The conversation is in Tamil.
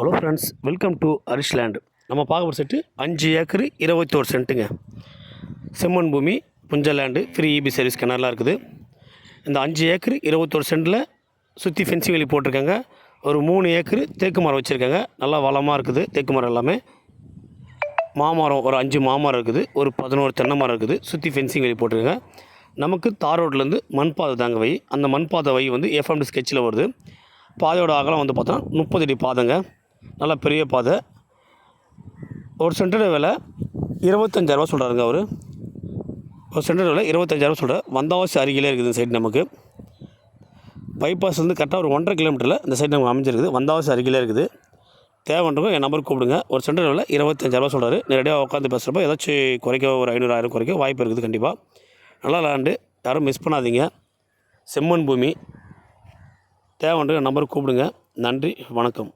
ஹலோ ஃப்ரெண்ட்ஸ் வெல்கம் டு அரிஷ்லேண்டு நம்ம பார்க்க போகிற செட்டு அஞ்சு ஏக்கரு இருபத்தோரு சென்ட்டுங்க. செம்மண் பூமி புஞ்ச லேண்டு ஃப்ரீ இபி சர்வீஸ் கிணறுலாம் இருக்குது. இந்த அஞ்சு ஏக்கரு இருபத்தோரு சென்ட்டில் சுற்றி ஃபென்சிங் வெளி போட்டிருக்காங்க. ஒரு மூணு ஏக்கரு தேக்கு மரம் வச்சுருக்காங்க. நல்லா வளமாக இருக்குது தேக்கு மரம் எல்லாமே. மாமரம் ஒரு அஞ்சு மாமரம் இருக்குது ஒரு பதினோரு தென்னை மரம் இருக்குது சுற்றி ஃபென்சிங் வெளி போட்டிருக்காங்க. நமக்கு தார் ரோட்லேருந்து மண் பாதை தாங்க வை அந்த மண் பாதை வை வந்து எஃப்எம்டி ஸ்கெட்சில் வருது. பாதையோட அகலம் வந்து பார்த்தோன்னா முப்பது அடி பாதைங்க. நல்ல பெரிய பாதை. ஒரு சென்டர் விலை இருபத்தஞ்சாயிரரூவா சொல்கிறாருங்க அவர். ஒரு சென்டர் விலை இருபத்தஞ்சாயிரரூவா சொல்கிறார் வந்தாவாசி அருகிலே இருக்குது இந்த சைடு நமக்கு. பைபாஸ் வந்து கரெக்டாக ஒரு ஒன்றரை கிலோமீட்டரில் இந்த சைடு நமக்கு அமைஞ்சிருக்குது. வந்தாவாசி அருகிலே இருக்குது. தேவைன்றவங்க என் நம்பருக்கு கூப்பிடுங்க. ஒரு சென்டர் விலை இருபத்தஞ்சாயிரரூவா சொல்கிறாரு நேரடியாக உட்காந்து பேசுகிறப்ப ஏதாச்சும் குறைக்க ஒரு ஐநூறு ஆயிரம் குறைக்க வாய்ப்பு இருக்குது கண்டிப்பாக நல்லா லேண்டு யாரும் மிஸ் பண்ணாதீங்க. செம்மண் பூமி. தேவைன்ற என் நம்பருக்கு கூப்பிடுங்க. நன்றி வணக்கம்.